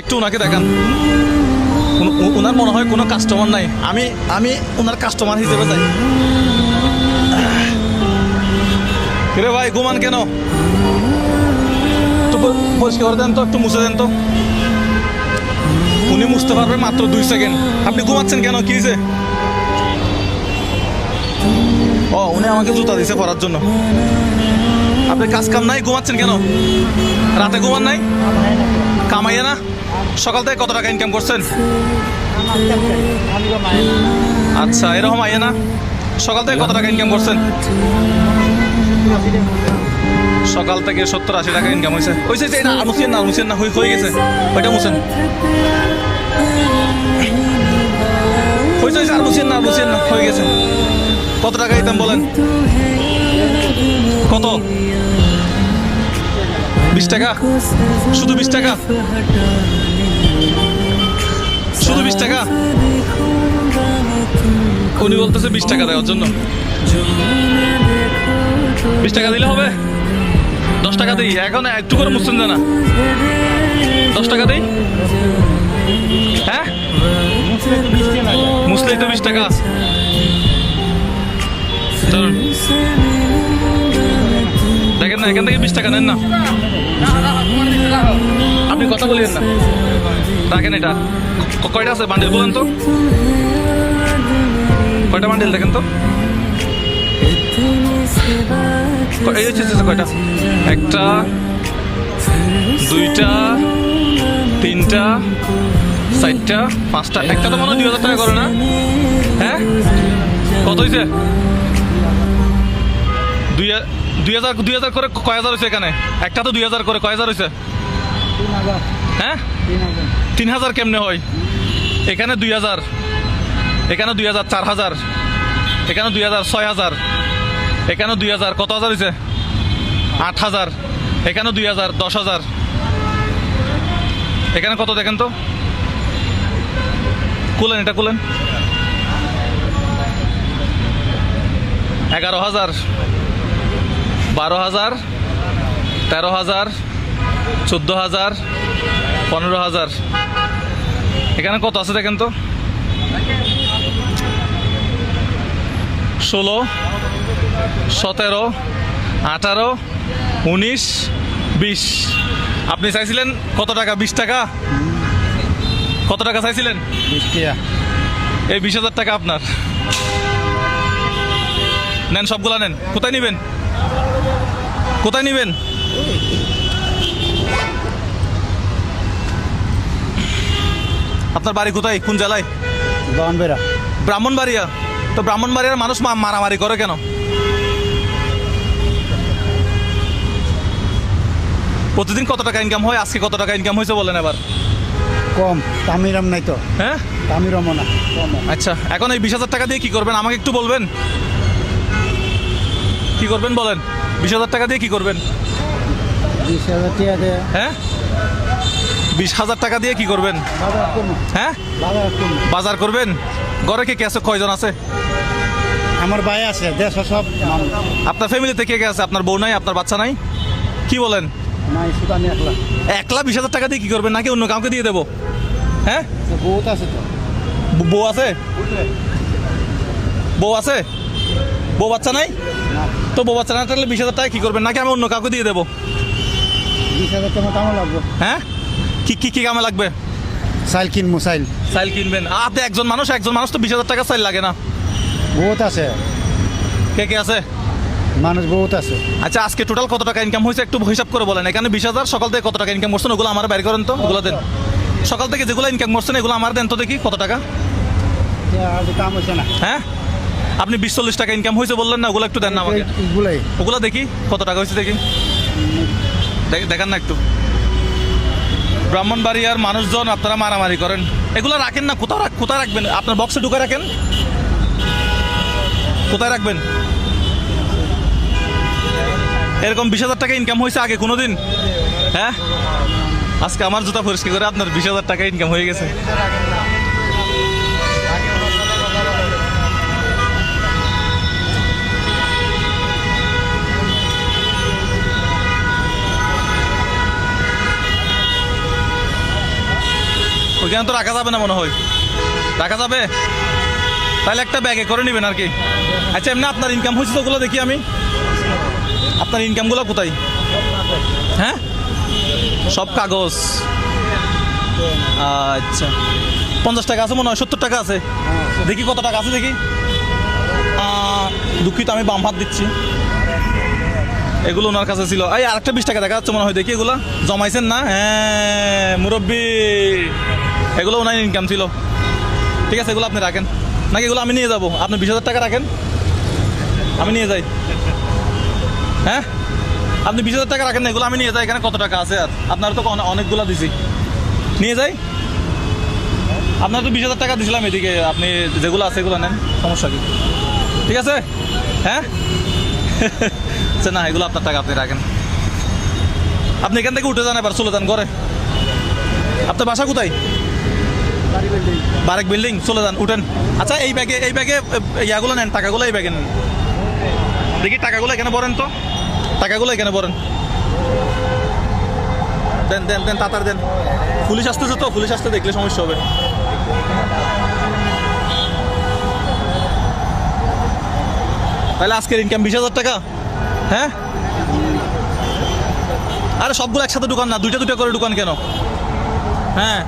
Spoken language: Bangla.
একটু ওনাকে দেখান। ওনার মনে হয় কোনো কাস্টমার নাই। আমি আমি ওনার কাস্টমার হিসেবে যাই রে ভাই, ঘুমান কেন? পরিষ্কার করে দেন তো, একটু মুছে দেন তো। উনি মুছতে পারবে মাত্র দুই সেকেন্ড আপনি ঘুমাচ্ছেন কেন? কি হয়েছে ও, উনি আমাকে জুতা দিছে পরার জন্য। আপনি কাজ কাম নাই? ঘুমাচ্ছেন কেন? রাতে ঘুমান নাই? কামাইয়া না সকাল থেকে কত টাকা ইনকাম করছেন? আচ্ছা এরকম আইয়া না সকাল থেকে কত টাকা ইনকাম করছেন? সকাল থেকে সত্তর আশি টাকা ইনকাম হয়েছে। হয়েছে যে এটা মুছেন না মুছেন না, হয়ে গেছে। ওইটা মুছেন। হয়েছে আর মুছেন না মুছেন না, হয়ে গেছে। কত টাকা দিতাম বলেন? কত? বিশ টাকা? শুধু বিশ টাকা? শুধু বিশ টাকা? উনি বলতেছে বিশ টাকা দেওয়ার জন্য। বিশ টাকা দিলে হবে? দশ টাকা দিই। এখন একটু করে মুসলিম জানা দশ টাকা দিই? হ্যাঁ? মুসলিম তো বিশ টাকা। না, এখান থেকে বিশ টাকা নেন না। আপনি কথা বলেন না। রাখেন এটা। কয়টা আছে বান্ডিল বলেন তো? কয়টা বান্ডিল দেখেন তো? এই হচ্ছে কয়টা? একটা, দুইটা, তিনটা, চারটা, পাঁচটা। একটা তো মনে হয় দুই হাজার টাকা করে না? হ্যাঁ? কত হয়েছে দুই দুই হাজার দুই হাজার করে কয় হাজার হয়েছে এখানে? একটা তো দুই হাজার করে, কয় হাজার হয়েছে হ্যাঁ? তিন হাজার কেমনে হয়? এখানে দুই হাজার, এখানে দুই হাজার, চার হাজার, এখানে দুই হাজার, ছয় হাজার, এখানে দুই হাজার, কত হাজার হয়েছে আট হাজার, এখানে দুই হাজার, দশ হাজার। এখানে কত দেখেন তো? কুলেন, এটা কুলেন। এগারো হাজার বারো হাজার তেরো হাজার চোদ্দ হাজার পনেরো হাজার। এখানে কত আছে দেখেন তো? ষোলো সতেরো আঠারো উনিশ বিশ। আপনি চাইছিলেন কত টাকা? বিশ টাকা? কত টাকা চাইছিলেন? এই বিশ হাজার টাকা আপনার। নেন সবগুলা নেন। কোথায় নেবেন? কোথায় নেবেন? আপনার বাড়ি কোথায়? কোন জেলায়? বাউনবেড়া ব্রাহ্মণবাড়িয়া। তো ব্রাহ্মণবাড়িয়ার মানুষ মারামারি করে কেন? প্রতিদিন কত টাকা ইনকাম হয়? আজকে কত টাকা ইনকাম হয়েছে বলেন এবার। কম। তামিরাম নাই তো। হ্যাঁ? তামিরামও না। আচ্ছা এখন এই বিশ হাজার টাকা দিয়ে কি করবেন? আমাকে একটু বলবেন? কি করবেন বলেন? বিশ হাজার টাকা দিয়ে কি করবেন? বিশ হাজার টাকা দিয়ে। হ্যাঁ? বিশ হাজার টাকা দিয়ে কি করবেন? হ্যাঁ? বাজার করবেন? ঘরে কে কে আছে? কয়জন আছে? আমার ভাই আছে দেশ সব আপনার ফ্যামিলিতে কে কে আছে? আপনার বউ নাই? আপনার বাচ্চা নাই? কি বলেন? একলা। বিশ হাজার টাকা দিয়ে কি করবেন? নাকি অন্য কাউকে দিয়ে দেবো? হ্যাঁ? বহুত আছে তো। বউ আছে? বউ আছে? বউ বাচ্চা নাই? তো বউ বাচ্চা না থাকলে বিশ হাজার টাকা কি করবেন? নাকি আমি অন্য কাউকে দিয়ে দেবো? বিশ হাজার টাকা লাগবো। হ্যাঁ? কি কি কি কামে লাগবে? সাইল কিনবো চাইল সাইল কিনবেন। আপনি একজন মানুষ একজন মানুষ তো বিশ হাজার টাকা সাইল লাগে না। বহুত আছে। কে কে আছে? মানুষ বহুত আছে। আচ্ছা আজকে টোটাল কত টাকা ইনকাম হয়েছে? একটু হিসাব করে বলেন। এখানে বিশ হাজার সকাল থেকে কত টাকা ইনকাম করছেন? ওগুলো আমার বাইর করেন তো ওগুলো দেন। সকাল থেকে যেগুলো ইনকাম করছেন এগুলো আমার দেন তো দেখি কত টাকা? কাম হচ্ছে না। হ্যাঁ? আপনি বিশ চল্লিশ টাকা ইনকাম হয়েছে বললেন না ওগুলো একটু দেন না আমাকে। ওগুলো দেখি কত টাকা হয়েছে দেখি। দেখ- দেখান না একটু। ব্রাহ্মণবাড়িয়ার মানুষজন আপনারা মারামারি করেন। এগুলো রাখেন না কোথাও কোথায় রাখবেন? আপনার বক্সে ঢুকে রাখেন। কোথায় রাখবেন? এরকম বিশ হাজার টাকা ইনকাম হয়েছে আগে কোনোদিন। হ্যাঁ? আজকে আমার জুতা পরিষ্কার করে আপনার বিশ হাজার টাকা ইনকাম হয়ে গেছে। ওইখানে তো রাখা যাবে না মনে হয়। রাখা যাবে? তাহলে একটা ব্যাগে করে নেবেন আর কি। আচ্ছা এমনি আপনার ইনকাম হয়েছে তো ওগুলো দেখি আমি। আপনার ইনকামগুলো কোথায়? হ্যাঁ? সব কাগজ। আচ্ছা। পঞ্চাশ টাকা আছে মনে হয়, সত্তর টাকা আছে। দেখি কত টাকা আছে দেখি। দুঃখিত, আমি বাম হাত দিচ্ছি। এগুলো ওনার কাছে ছিল। এই আরেকটা বিশ টাকা দেখা যাচ্ছে মনে হয়, দেখি এগুলো। জমাইছেন না? হ্যাঁ মুরব্বী। এগুলো ওনার ইনকাম ছিল। ঠিক আছে, এগুলো আপনি রাখেন। নাকি এগুলো আমি নিয়ে যাব? আপনি বিশ হাজার টাকা রাখেন। আমি নিয়ে যাই। হ্যাঁ? আপনি বিশ হাজার টাকা রাখেন না, এগুলো আমি নিয়ে যাই। এখানে কত টাকা আছে আর? আপনার তো অনে- অনেকগুলো দিছি। নিয়ে যাই। আপনার তো বিশ হাজার টাকা দিছিলাম এদিকে। আপনি যেগুলো আছে এগুলো নেন, সমস্যা কি? ঠিক আছে? হ্যাঁ? আচ্ছা না, এগুলো আপনার টাকা আপনি রাখেন। আপনি এখান থেকে উঠে যান এবার, চলে যান ঘরে। আপনার বাসা কোথায়? বারেক বিল্ডিং, চলে যান, উঠেন। আচ্ছা এই ব্যাগে এই ব্যাগে ইয়াগুলো নেন, টাকাগুলো এই ব্যাগে নেন। দেখি টাকাগুলো এখানে বলেন তো। টাকাগুলো এখানে বলেন দেন দেন দেন, তাড়াতাড়ি দেন। পুলিশ আসতেছে তো, পুলিশ আসতে দেখলে সমস্যা হবে। তাহলে আজকের ইনকাম বিশ হাজার টাকা? হ্যাঁ? আরে সবগুলো একসাথে দোকান না, দুইটা দুইটা করে দোকান কেন? হ্যাঁ?